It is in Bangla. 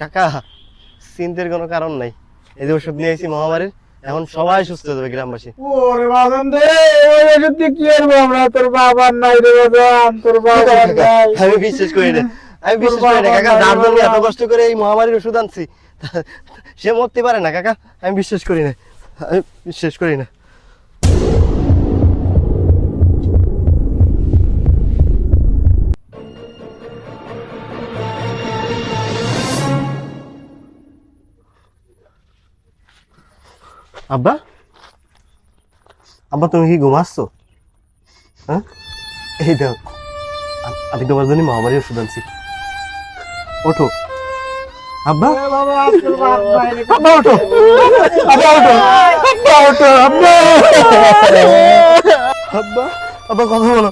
কাকা চিন্তার কোনো কারণ নাই। এই যে ওষুধ নিয়ে এসেছি মহামারীর এখন সবাই সুস্থ হয়ে যাবে গ্রামবাসী। ওরে বাজান রে ওই ওষুধ দিয়ে কি করব আমরা? তোর বাবার নাই রে বাজান তোর বাবার নাই। আমি বিশ্বাস করি না আমি বিশ্বাস করি না কাকা যার জন্য এত কষ্ট করে এই মহামারীর ওষুধ আনছি সে মরতে পারে না কাকা আমি বিশ্বাস করি না আমি বিশ্বাস করি না। আব্বা? আব্বা, তুমি কি ঘুমাচ্ছ? হ্যাঁ? এই দাও আমি তোমার জন্য মহামারী ওষুধ আনছি। ওঠো। আব্বা? আব্বা, ওঠো। আব্বা, কথা বলো।